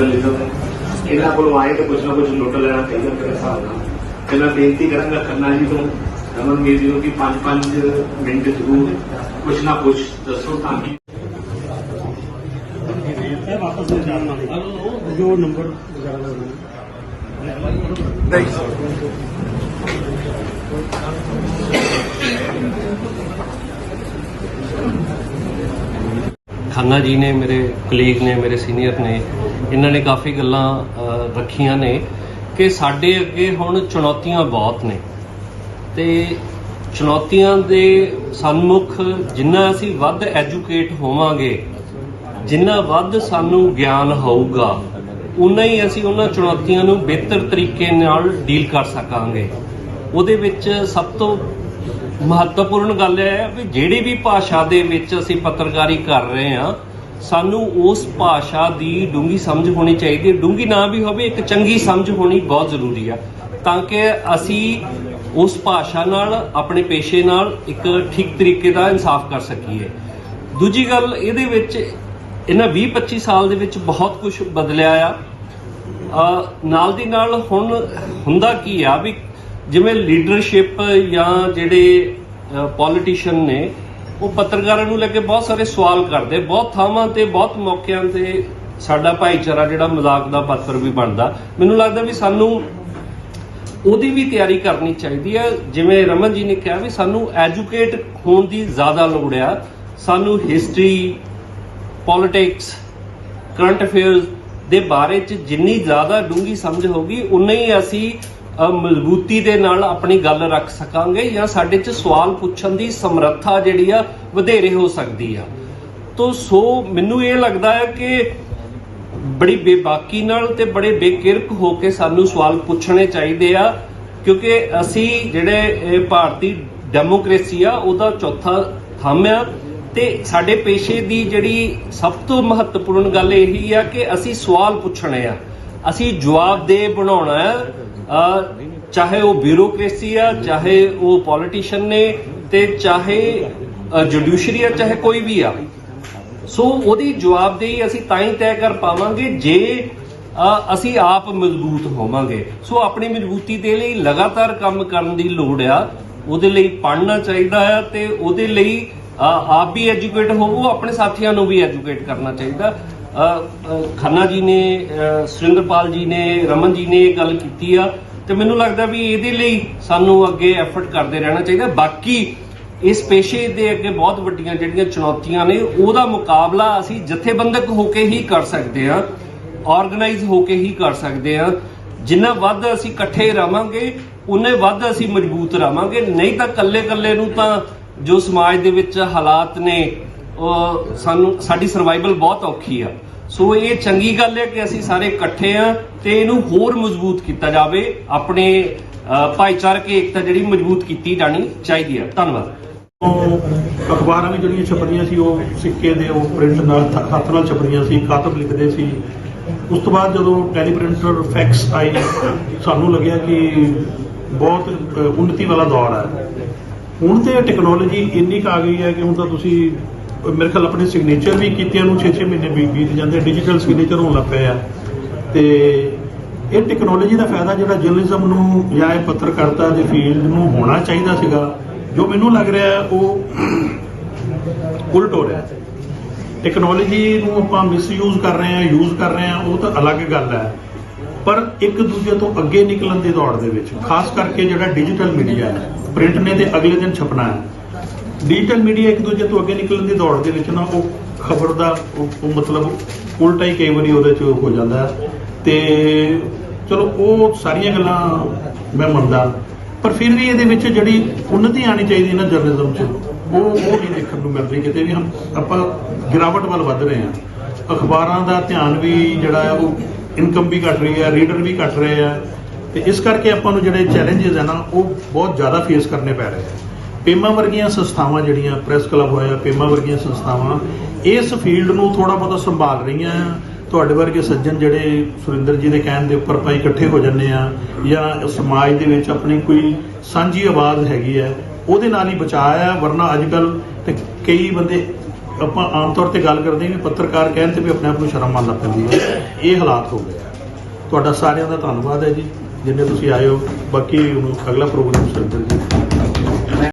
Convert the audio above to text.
Journalism ਹੈ ਇਹਨਾਂ ਕੋਲੋਂ ਆਏ ਤਾਂ ਕੁਝ ਨਾ ਕੁਝ ਲੁੱਟ ਲੈਣਾ ਚਾਹੀਦਾ ਮੇਰੇ ਹਿਸਾਬ ਨਾਲ ਤੇ ਮੈਂ ਬੇਨਤੀ ਕਰਾਂਗਾ ਖੰਨਾ ਜੀ ਤੋਂ ਰਮਨਵੀਰ ਜੀ ਨੂੰ ਕਿ 5-5 ਮਿੰਟ ਜ਼ਰੂਰ ਕੁਝ ਨਾ ਕੁਝ ਦੱਸੋ ਤਾਂ ਕਿ ਇਹ ਵਾਪਸ ਨਹੀਂ ਜਾਣ ਵਾਲੀ ਜੋ ਨੰਬਰ ਵਗੈਰਾ ਖੰਨਾ ਜੀ ਨੇ, ਮੇਰੇ ਕਲੀਗ ਨੇ, ਮੇਰੇ ਸੀਨੀਅਰ ਨੇ, ਇਹਨਾਂ ਨੇ ਕਾਫੀ ਗੱਲਾਂ ਰੱਖੀਆਂ ਨੇ ਕਿ ਸਾਡੇ ਅੱਗੇ ਹੁਣ ਚੁਣੌਤੀਆਂ ਬਹੁਤ ਨੇ। ਤੇ ਚੁਣੌਤੀਆਂ ਦੇ ਸਨਮੁਖ ਜਿੰਨਾ ਅਸੀਂ ਵੱਧ ਐਜੂਕੇਟ ਹੋਵਾਂਗੇ, ਜਿੰਨਾ ਵੱਧ ਸਾਨੂੰ ਗਿਆਨ ਹੋਊਗਾ ਉਨਾ ਹੀ ਅਸੀਂ ਉਹਨਾਂ ਚੁਣੌਤੀਆਂ ਨੂੰ ਬਿਹਤਰ ਤਰੀਕੇ ਨਾਲ ਡੀਲ ਕਰ ਸਕਾਂਗੇ। ਉਹਦੇ ਵਿੱਚ ਸਭ ਤੋਂ ਮਹੱਤਵਪੂਰਨ ਗੱਲ ਇਹ ਹੈ ਵੀ ਜਿਹੜੀ ਵੀ ਭਾਸ਼ਾ ਦੇ ਵਿੱਚ ਅਸੀਂ ਪੱਤਰਕਾਰੀ ਕਰ ਰਹੇ ਹਾਂ, ਸਾਨੂੰ ਉਸ ਭਾਸ਼ਾ ਦੀ ਡੂੰਗੀ ਸਮਝ ਹੋਣੀ ਚਾਹੀਦੀ ਹੈ। ਡੂੰਗੀ ਨਾ ਵੀ ਹੋਵੇ, ਇੱਕ ਚੰਗੀ ਸਮਝ ਹੋਣੀ ਬਹੁਤ ਜ਼ਰੂਰੀ ਆ। ਤਾਂ ਕਿ ਅਸੀਂ ਉਸ ਭਾਸ਼ਾ ਨਾਲ, ਆਪਣੇ ਪੇਸ਼ੇ ਨਾਲ ਇੱਕ ਠੀਕ ਤਰੀਕੇ ਦਾ ਇਨਸਾਫ ਕਰ ਸਕੀਏ। ਦੂਜੀ ਗੱਲ, ਇਹਦੇ ਵਿੱਚ ਇਹਨਾਂ 20 25 ਸਾਲ ਦੇ ਵਿੱਚ ਬਹੁਤ ਕੁਝ ਬਦਲਿਆ ਆ। ਨਾਲ ਦੀ ਨਾਲ ਹੁਣ ਹੁੰਦਾ ਕੀ ਆ ਵੀ ਜਿਵੇਂ ਲੀਡਰਸ਼ਿਪ ਜਾਂ ਜਿਹੜੇ ਪੋਲੀਟੀਸ਼ੀਅਨ ਨੇ, ਉਹ ਪੱਤਰਕਾਰਾਂ ਨੂੰ ਲੈ ਕੇ ਬਹੁਤ ਸਾਰੇ ਸਵਾਲ ਕਰਦੇ, ਬਹੁਤ ਥਾਵਾਂ ਤੇ, ਬਹੁਤ ਮੌਕਿਆਂ ਤੇ ਸਾਡਾ ਭਾਈਚਾਰਾ ਜਿਹੜਾ ਮਜ਼ਾਕ ਦਾ ਪਾਤਰ ਵੀ ਬਣਦਾ। ਮੈਨੂੰ ਲੱਗਦਾ ਵੀ ਸਾਨੂੰ ਉਹਦੀ ਵੀ ਤਿਆਰੀ ਕਰਨੀ ਚਾਹੀਦੀ ਹੈ। ਜਿਵੇਂ ਰਮਨ ਜੀ ਨੇ ਕਿਹਾ ਵੀ ਸਾਨੂੰ ਐਜੂਕੇਟ ਹੋਣ ਦੀ ਜ਼ਿਆਦਾ ਲੋੜ ਆ। ਸਾਨੂੰ ਹਿਸਟਰੀ ਪੋਲਿਟਿਕਸ ਕਰੰਟ ਅਫੇਅਰਸ ਦੇ ਬਾਰੇ ਚ ਜਿੰਨੀ ਜ਼ਿਆਦਾ ਡੂੰਗੀ ਸਮਝ ਹੋਗੀ ਉਨਾ ਹੀ ਅਸੀਂ ਮਜ਼ਬੂਤੀ ਦੇ ਨਾਲ ਆਪਣੀ ਗੱਲ ਰੱਖ ਸਕਾਂਗੇ ਜਾਂ ਸਾਡੇ ਚ ਸਵਾਲ ਪੁੱਛਣ ਦੀ ਸਮਰੱਥਾ ਜਿਹੜੀ ਆ ਵਧੇਰੇ ਹੋ ਸਕਦੀ ਆ। ਤੋ, ਸੋ ਮੈਨੂੰ ਇਹ ਲੱਗਦਾ ਹੈ ਕਿ ਬੜੀ ਬੇਬਾਕੀ ਨਾਲ ਤੇ ਬੜੇ ਬੇਕਿਰਕ ਹੋ ਕੇ ਸਾਨੂੰ ਸਵਾਲ ਪੁੱਛਣੇ ਚਾਹੀਦੇ ਆ, ਕਿਉਂਕਿ ਅਸੀਂ ਜਿਹੜੇ ਭਾਰਤੀ ਡੈਮੋਕ੍ਰੇਸੀ ਆ, ਉਹਦਾ ਚੌਥਾ ਥੰਮ ਆ ਤੇ ਸਾਡੇ ਪੇਸ਼ੇ ਦੀ ਜਿਹੜੀ ਸਭ ਤੋਂ ਮਹੱਤਵਪੂਰਨ ਗੱਲ ਇਹੀ ਆ ਕਿ ਅਸੀਂ ਸਵਾਲ ਪੁੱਛਣੇ ਆ। ਅਸੀਂ ਜਵਾਬਦੇਹ ਬਣਾਉਣਾ ਆ ਚਾਹੇ ਉਹ ਬਿਊਰੋਕ੍ਰੇਸੀ ਆ, ਚਾਹੇ ਉਹ ਪੋਲੀਟੀਸ਼ੀਅਨ ਨੇ ਤੇ ਚਾਹੇ ਜੁਡੀਸ਼ਰੀ ਆ, ਚਾਹੇ ਕੋਈ ਵੀ ਆ। ਸੋ ਉਹਦੀ ਜਵਾਬਦੇਹੀ ਅਸੀਂ ਤਾਂ ਹੀ ਤੈਅ ਕਰ ਪਾਵਾਂਗੇ ਜੇ ਅਸੀਂ ਆਪ ਮਜ਼ਬੂਤ ਹੋਵਾਂਗੇ। ਸੋ ਆਪਣੀ ਮਜ਼ਬੂਤੀ ਦੇ ਲਈ ਲਗਾਤਾਰ ਕੰਮ ਕਰਨ ਦੀ ਲੋੜ ਆ। ਉਹਦੇ ਲਈ ਪੜ੍ਹਨਾ ਚਾਹੀਦਾ ਆ ਤੇ ਉਹਦੇ ਲਈ ਆਪ ਵੀ ਐਜੂਕੇਟ ਹੋਵੋ ਆਪਣੇ ਸਾਥੀਆਂ ਨੂੰ ਵੀ ਐਜੂਕੇਟ ਕਰਨਾ ਚਾਹੀਦਾ। ਖੰਨਾ ਜੀ ਨੇ ਸੁਰਿੰਦਰਪਾਲ ਜੀ ਨੇ, ਰਮਨ ਜੀ ਨੇ ਇਹ ਗੱਲ ਕੀਤੀ ਆ ਤੇ ਮੈਨੂੰ ਲੱਗਦਾ ਵੀ ਇਹਦੇ ਲਈ ਸਾਨੂੰ ਅੱਗੇ ਐਫਰਟ ਕਰਦੇ ਰਹਿਣਾ ਚਾਹੀਦਾ। ਬਾਕੀ ਇਸ ਪੇਸ਼ੇ ਦੇ ਅੱਗੇ ਬਹੁਤ ਵੱਡੀਆਂ ਜਿਹੜੀਆਂ ਚੁਣੌਤੀਆਂ ਨੇ, ਉਹਦਾ ਮੁਕਾਬਲਾ ਅਸੀਂ ਜਥੇਬੰਦਕ ਹੋ ਕੇ ਹੀ ਕਰ ਸਕਦੇ ਹਾਂ ਆਰਗੇਨਾਈਜ਼ ਹੋ ਕੇ ਹੀ ਕਰ ਸਕਦੇ ਹਾਂ। ਜਿੰਨਾ ਵੱਧ ਅਸੀਂ ਇਕੱਠੇ ਰਵਾਂਗੇ, ਉਨੇ ਵੱਧ ਅਸੀਂ ਮਜ਼ਬੂਤ ਰਵਾਂਗੇ। ਨਹੀਂ ਤਾਂ ਕੱਲੇ-ਕੱਲੇ ਨੂੰ ਤਾਂ ਜੋ ਸਮਾਜ ਦੇ ਵਿੱਚ ਹਾਲਾਤ ਨੇ ਉਹ ਸਾਨੂੰ ਸਾਡੀ ਸਰਵਾਈਵਲ ਬਹੁਤ ਔਖੀ ਆ। ਸੋ ਇਹ ਚੰਗੀ ਗੱਲ ਹੈ ਕਿ ਅਸੀਂ ਸਾਰੇ ਇਕੱਠੇ ਆ ਤੇ ਇਹਨੂੰ ਹੋਰ ਮਜ਼ਬੂਤ ਕੀਤਾ ਜਾਵੇ ਆਪਣੇ ਭਾਈਚਾਰਕ ਏਕਤਾ ਜਿਹੜੀ ਮਜ਼ਬੂਤ ਕੀਤੀ ਜਾਣੀ ਚਾਹੀਦੀ ਹੈ ਧੰਨਵਾਦ। ਅਖਬਾਰਾਂ ਵੀ ਜਿਹੜੀਆਂ ਛਪਦੀਆਂ ਸੀ ਉਹ ਸਿੱਕੇ ਦੇ ਉਹ ਪ੍ਰਿੰਟ ਨਾਲ ਹੱਥ ਨਾਲ ਛਪਦੀਆਂ ਸੀ ਕਾਤਬ ਲਿਖਦੇ ਸੀ। ਉਸ ਤੋਂ ਬਾਅਦ ਜਦੋਂ ਟੈਲੀਪ੍ਰਿੰਟਰ ਫੈਕਸ ਆਈ ਸਾਨੂੰ ਲੱਗਿਆ ਕਿ ਬਹੁਤ ਅ, ਉੱਨਤੀ ਵਾਲਾ ਦੌਰ ਹੈ ਹੁਣ ਤੇ ਟੈਕਨੋਲੋਜੀ ਇੰਨੀ ਕੁ ਆ ਗਈ ਹੈ ਕਿ ਹੁਣ ਤਾਂ ਤੁਸੀਂ ਮੇਰੇ ਖਿਆਲ ਆਪਣੇ ਸਿਗਨੇਚਰ ਵੀ ਕੀਤਿਆਂ ਨੂੰ 6-6 ਮਹੀਨੇ ਬੀ- ਬੀਤ ਜਾਂਦੇ ਡਿਜੀਟਲ ਸਿਗਨੇਚਰ ਹੋਣ ਲੱਗ ਪਏ ਆ। ਤੇ ਇਹ ਟੈਕਨੋਲੋਜੀ ਦਾ ਫਾਇਦਾ ਜਿਹੜਾ ਜਰਨਲਿਜ਼ਮ ਨੂੰ ਜਾਂ ਇਹ ਪੱਤਰਕਾਰਤਾ ਦੇ ਫੀਲਡ ਨੂੰ ਹੋਣਾ ਚਾਹੀਦਾ ਸੀਗਾ, ਜੋ ਮੈਨੂੰ ਲੱਗ ਰਿਹਾ ਉਹ ਉਲਟ ਹੋ ਰਿਹਾ ਟੈਕਨੋਲੋਜੀ ਨੂੰ ਆਪਾਂ ਮਿਸਯੂਜ਼ ਕਰ ਰਹੇ ਹਾਂ ਯੂਜ਼ ਕਰ ਰਹੇ ਹਾਂ, ਉਹ ਤਾਂ ਅਲੱਗ ਗੱਲ ਹੈ। ਪਰ ਇੱਕ ਦੂਜੇ ਤੋਂ ਅੱਗੇ ਨਿਕਲਣ ਦੀ ਦੌੜ ਦੇ ਵਿੱਚ, ਖਾਸ ਕਰਕੇ ਜਿਹੜਾ ਡਿਜੀਟਲ ਮੀਡੀਆ ਹੈ ਪ੍ਰਿੰਟ ਨੇ ਤੇ ਅਗਲੇ ਦਿਨ ਛਪਣਾ ਹੈ। ਡਿਜੀਟਲ ਮੀਡੀਆ ਇੱਕ ਦੂਜੇ ਤੋਂ ਅੱਗੇ ਨਿਕਲਣ ਦੀ ਦੌੜ ਦੇ ਵਿੱਚ ਨਾ, ਉਹ ਖਬਰ ਦਾ, ਉਹ ਮਤਲਬ ਉਲਟਾ ਹੀ ਕਈ ਵਾਰੀ ਉਹਦੇ ਚ ਹੋ ਜਾਂਦਾ ਹੈ। ਤੇ ਚਲੋ, ਉਹ ਸਾਰੀਆਂ ਗੱਲਾਂ ਮੈਂ ਮੰਨਦਾ। ਪਰ ਫਿਰ ਵੀ ਇਹਦੇ ਵਿੱਚ ਜਿਹੜੀ ਉન્નਤੀ ਆਣੀ ਚਾਹੀਦੀ ਨਾ ਜਰਨਲਿਜ਼ਮ 'ਚ, ਉਹ ਉਹ ਨਹੀਂ ਦੇਖਣ ਨੂੰ ਮਿਲ ਰਹੀ ਕਿਤੇ ਵੀ। ਹਮ, ਆਪਾਂ ਗਿਰਾਵਟ ਵੱਲ ਵੱਧ ਰਹੇ ਹਾਂ। ਅਖਬਾਰਾਂ ਦਾ ਧਿਆਨ ਵੀ ਜਿਹੜਾ ਹੈ, ਉਹ ਇਨਕਮ ਵੀ ਘਟ ਰਹੀ ਹੈ ਰੀਡਰ ਵੀ ਘਟ ਰਹੇ ਆ ਤੇ ਇਸ ਕਰਕੇ ਆਪਾਂ ਨੂੰ ਜਿਹੜੇ ਚੈਲੰਜਸ ਹੈ ਨਾ, ਉਹ ਬਹੁਤ ਜ਼ਿਆਦਾ ਫੇਸ ਕਰਨੇ ਪੈ ਰਹੇ ਆ ਪੇਮਾ ਵਰਗੀਆਂ ਸੰਸਥਾਵਾਂ ਜਿਹੜੀਆਂ ਪ੍ਰੈਸ ਕਲੱਬ ਹੋਇਆ, ਪੇਮਾ ਵਰਗੀਆਂ ਸੰਸਥਾਵਾਂ, ਇਸ ਫੀਲਡ ਨੂੰ ਥੋੜਾ ਬਹੁਤਾ ਸੰਭਾਲ ਰਹੀਆਂ ਆ। ਤੁਹਾਡੇ ਵਰਗੇ ਸੱਜਣ ਜਿਹੜੇ ਸੁਰਿੰਦਰ ਜੀ ਦੇ ਕਹਿਣ ਦੇ ਉੱਪਰ ਭਾਈ ਇਕੱਠੇ ਹੋ ਜੰਨੇ ਆ ਜਾਂ ਸਮਾਜ ਦੇ ਵਿੱਚ ਆਪਣੀ ਕੋਈ ਸਾਂਝੀ ਆਵਾਜ਼ ਹੈਗੀ ਹੈ ਉਹਦੇ ਨਾਲ ਹੀ ਬਚਾਅ ਆ, ਵਰਨਾ ਅੱਜ ਕੱਲ ਤੇ ਕਈ ਬੰਦੇ ਆਪਾਂ ਆਮ ਤੌਰ ਤੇ ਗੱਲ ਕਰਦੇ ਹਾਂ ਕਿ ਪੱਤਰਕਾਰ ਕਹਿਣ ਤੇ ਵੀ ਆਪਣੇ ਆਪ ਨੂੰ ਸ਼ਰਮ ਮੰਨਣਾ ਪੈਂਦੀ ਹੈ ਇਹ ਹਾਲਾਤ ਹੋ ਗਏ ਤੁਹਾਡਾ ਸਾਰਿਆਂ ਦਾ ਧੰਨਵਾਦ ਹੈ ਜੀ, ਜਿੰਨੇ ਤੁਸੀਂ ਆਏ ਹੋ। ਬਾਕੀ ਅਗਲਾ ਪ੍ਰੋਗਰਾਮ ਸੁਰਿੰਦਰ ਜੀ